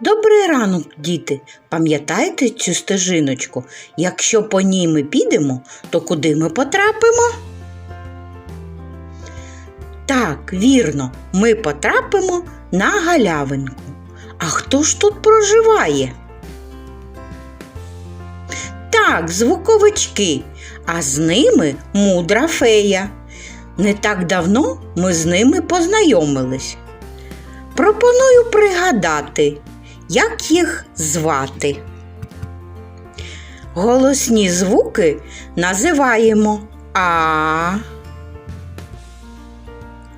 Добрий ранок, діти. Пам'ятаєте цю стежиночку? Якщо по ній ми підемо, то куди ми потрапимо? Так, вірно, ми потрапимо на галявинку. А хто ж тут проживає? Так, звуковички, а з ними мудра фея. Не так давно ми з ними познайомились. Пропоную пригадати, як їх звати. Голосні звуки називаємо А,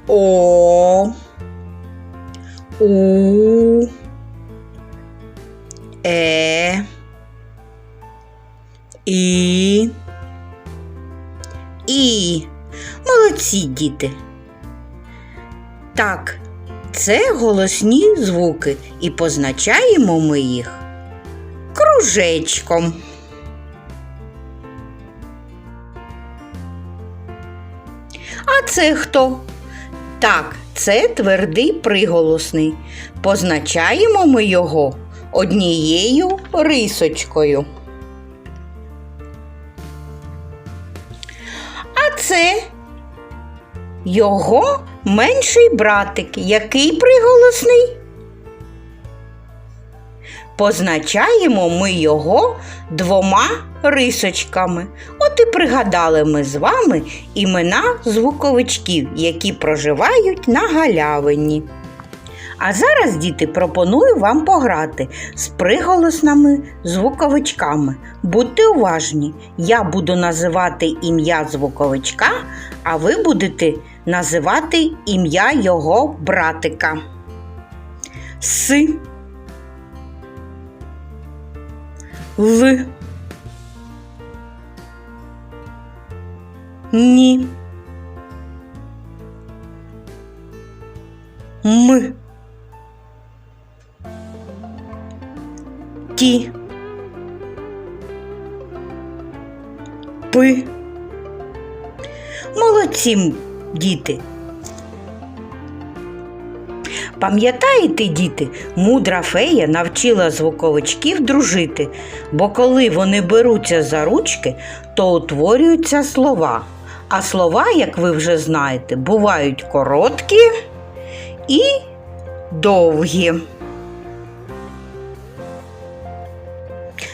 О, У, Е, І, І. Молодці діти. Так, це голосні звуки, і позначаємо ми їх кружечком. А це хто? Так, це твердий приголосний. Позначаємо ми його однією рисочкою. А це його менший братик, який приголосний. Позначаємо ми його двома рисочками. От і пригадали ми з вами імена звуковичків, які проживають на галявині. А зараз, діти, пропоную вам пограти з приголосними звуковичками. Будьте уважні, я буду називати ім'я звуковичка, а ви будете називати ім'я його братика. С. Л. Ні. М. Ті. Пи. Молодці, діти. Пам'ятаєте, діти, мудра фея навчила звуковичків дружити, бо коли вони беруться за ручки, то утворюються слова. А слова, як ви вже знаєте, бувають короткі і довгі.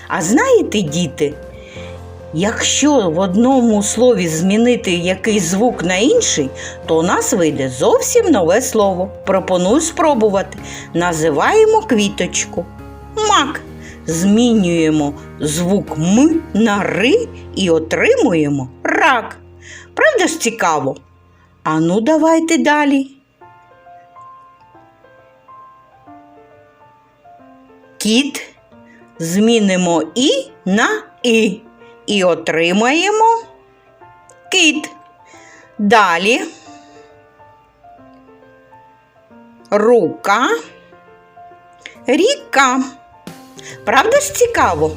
А знаєте, діти, Якщо в одному слові змінити якийсь звук на інший, то у нас вийде зовсім нове слово. Пропоную спробувати. Називаємо квіточку. Мак. Змінюємо звук М на Ри і отримуємо рак. Правда ж цікаво? А ну давайте далі. Кіт. Змінимо І на І і отримаємо кит. Далі рука, ріка. Правда ж цікаво?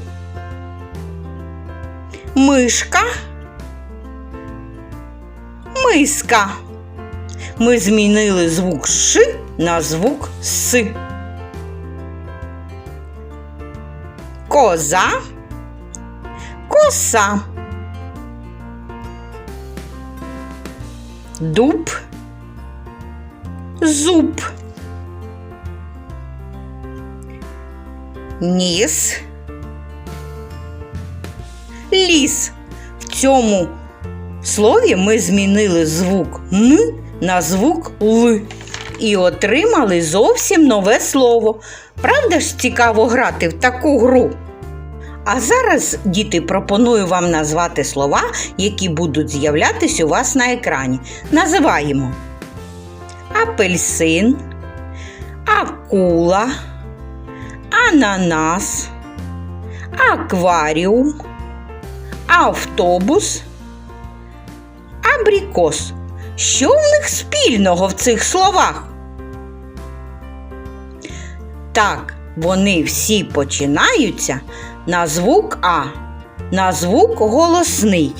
Мишка, миска. Ми змінили звук Ш на звук С. Коза коса. Дуб, зуб, ніс, ліс. В цьому слові ми змінили звук Н на звук Л і отримали зовсім нове слово. Правда ж цікаво грати в таку гру? А зараз, діти, пропоную вам назвати слова, які будуть з'являтись у вас на екрані. Називаємо апельсин, акула, ананас, акваріум, автобус, абрикос. Що в них спільного в цих словах? Так, вони всі починаються на звук А, на звук голосний.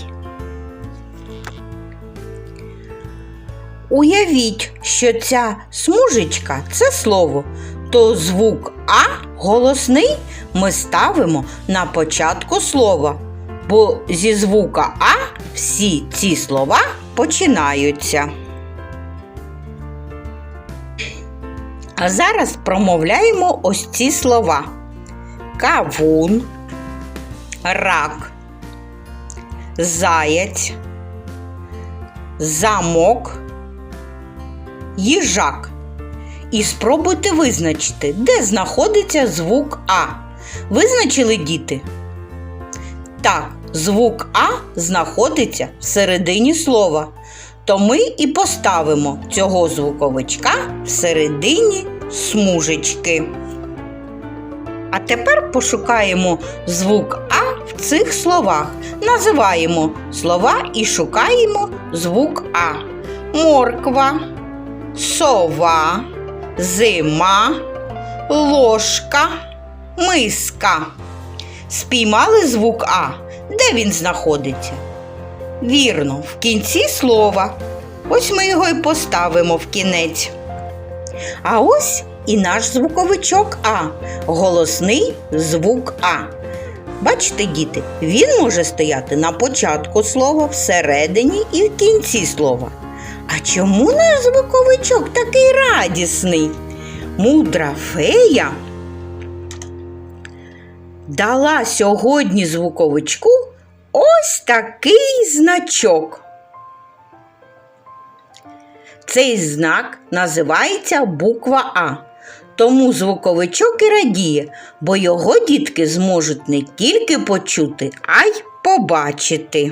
Уявіть, що ця смужечка це слово. то звук А голосний ми ставимо на початку слова, бо зі звука А всі ці слова починаються. А зараз промовляємо ось ці слова: кавун, рак, заяць, замок, їжак. І спробуйте визначити, де знаходиться звук А. Визначили діти? Так, звук А знаходиться всередині слова. То ми і поставимо цього звуковичка всередині смужечки. А тепер пошукаємо звук А в цих словах. Називаємо слова і шукаємо звук А. Морква, сова, зима, ложка, миска. Спіймали звук А. Де він знаходиться? Вірно, в кінці слова. Ось ми його і поставимо в кінець. А ось і наш звуковичок А. Голосний звук А. Бачите, діти, він може стояти на початку слова, всередині і в кінці слова. А чому наш звуковичок такий радісний? Мудра фея дала сьогодні звуковичку ось такий значок. Цей знак називається буква А. Тому звуковичок і радіє, бо його дітки зможуть не тільки почути, а й побачити.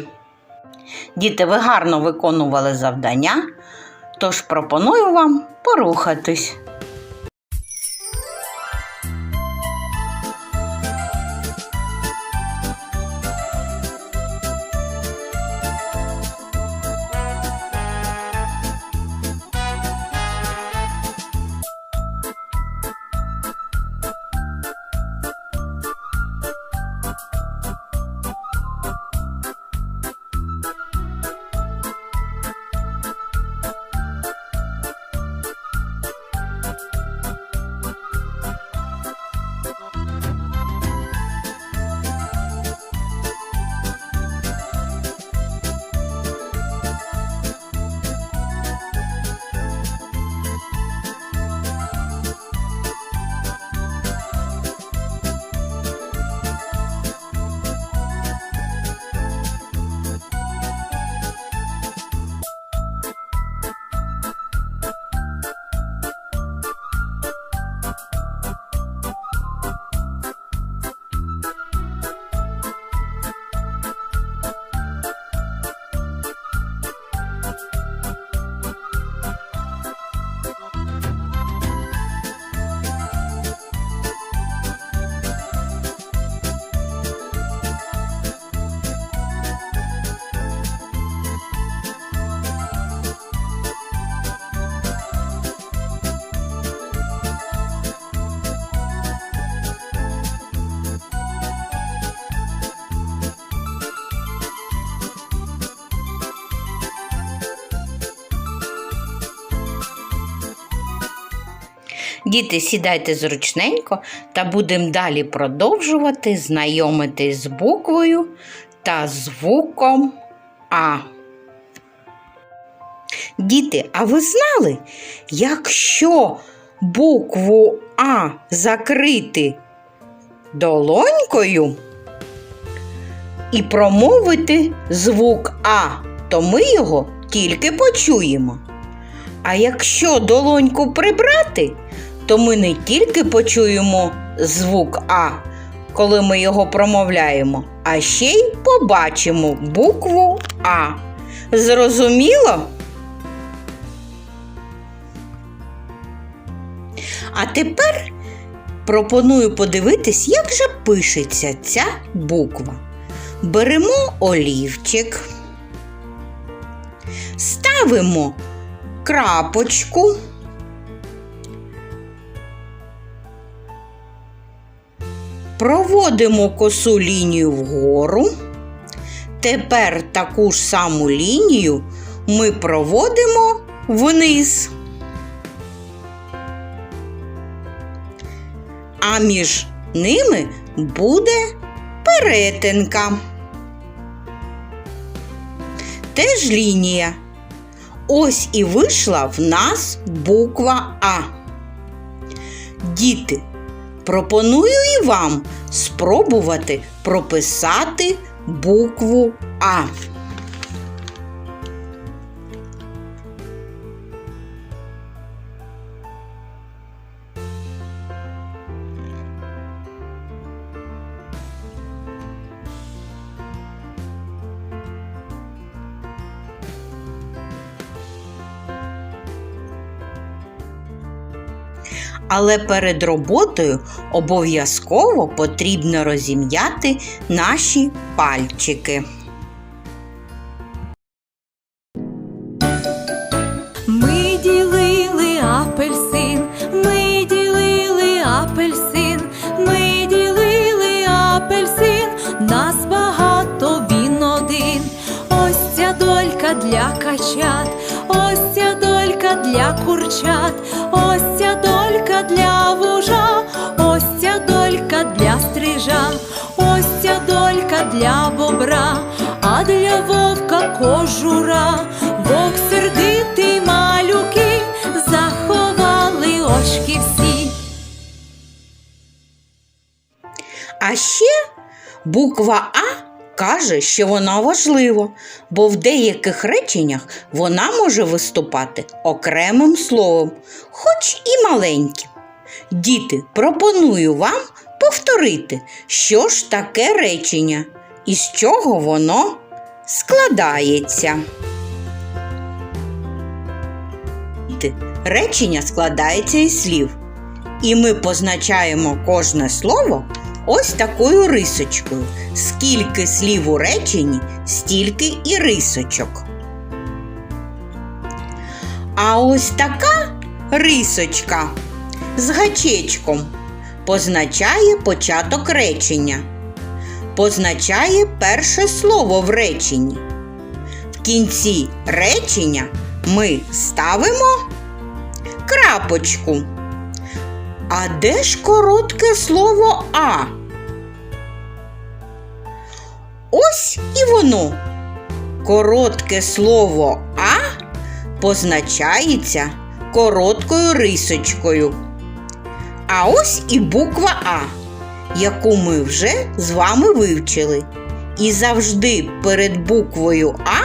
Діти, ви гарно виконували завдання, тож пропоную вам порухатись. Діти, сідайте зручненько та будемо далі продовжувати знайомитись з буквою та звуком А. Діти, а ви знали, якщо букву А закрити долонькою і промовити звук А, то ми його тільки почуємо. А якщо долоньку прибрати, то ми не тільки почуємо звук А, коли ми його промовляємо, а ще й побачимо букву А. Зрозуміло? А тепер пропоную подивитись, як же пишеться ця буква. Беремо олівчик, ставимо крапочку. Проводимо косу лінію вгору. Тепер таку ж саму лінію ми проводимо вниз. а між ними буде перетинка. Теж лінія. Ось і вийшла в нас буква А. Діти, пропоную і вам спробувати прописати букву А. Але перед роботою обов'язково потрібно розім'яти наші пальчики. Ми ділили апельсин, ми ділили апельсин, ми ділили апельсин, нас багато він один. Ось ця долька для качат, для курчат, ось ця долька для вужа, ось ця долька для стрижа, ось ця долька для бобра, а для вовка кожура, вовк сердитий малюки, заховали очки всі. А ще буква А каже, що вона важлива, бо в деяких реченнях вона може виступати окремим словом, хоч і маленьким. Діти, пропоную вам повторити, що ж таке речення і з чого воно складається. Речення складається із слів. І ми позначаємо кожне слово ось такою рисочкою. Скільки слів у реченні, стільки і рисочок. А ось така рисочка з гачечком позначає початок речення. Позначає перше слово в реченні. В кінці речення ми ставимо крапочку. А де ж коротке слово А? Ось і воно. Коротке слово А позначається короткою рисочкою. А ось і буква А, яку ми вже з вами вивчили. І завжди перед буквою А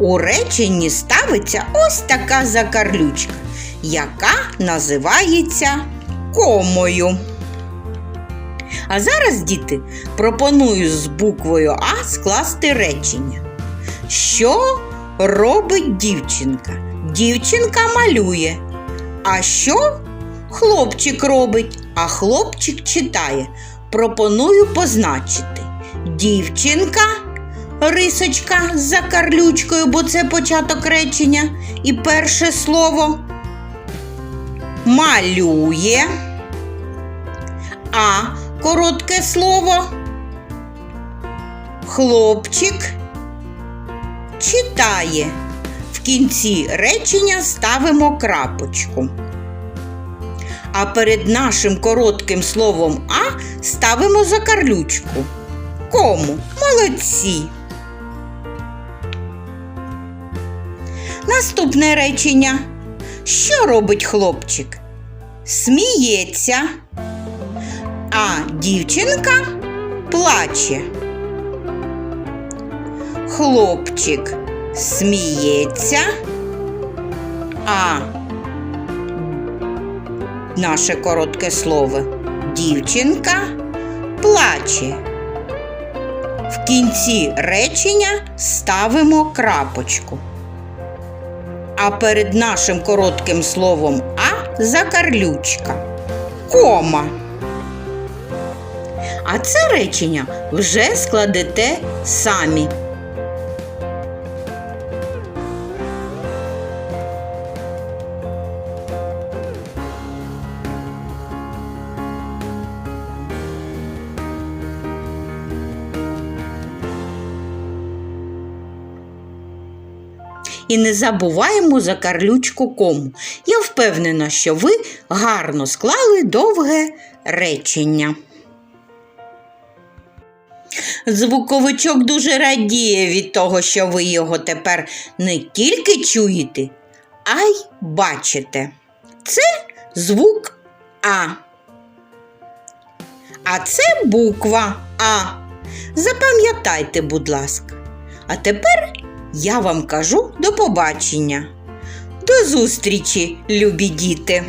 у реченні ставиться ось така закарлючка, яка називається комою. А зараз, діти, пропоную з буквою А скласти речення. Що робить дівчинка? Дівчинка малює. А що хлопчик робить? А хлопчик читає. Пропоную позначити. Дівчинка, рисочка з закарлючкою, бо це початок речення. І перше слово малює. А коротке слово. Хлопчик читає. В кінці речення ставимо крапочку. А перед нашим коротким словом А ставимо закарлючку. Кому? Молодці. Наступне речення. Що робить хлопчик? Сміється. А дівчинка плаче. Хлопчик сміється, а наше коротке слово дівчинка плаче. В кінці речення ставимо крапочку. А перед нашим коротким словом А закарлючка. Кома. А це речення вже складете самі. і не забуваємо за карлючку кому. Я впевнена, що ви гарно склали довге речення. Звуковичок дуже радіє від того, що ви його тепер не тільки чуєте, а й бачите. Це звук А. А це буква А. Запам'ятайте, будь ласка. А тепер я вам кажу до побачення. До зустрічі, любі діти!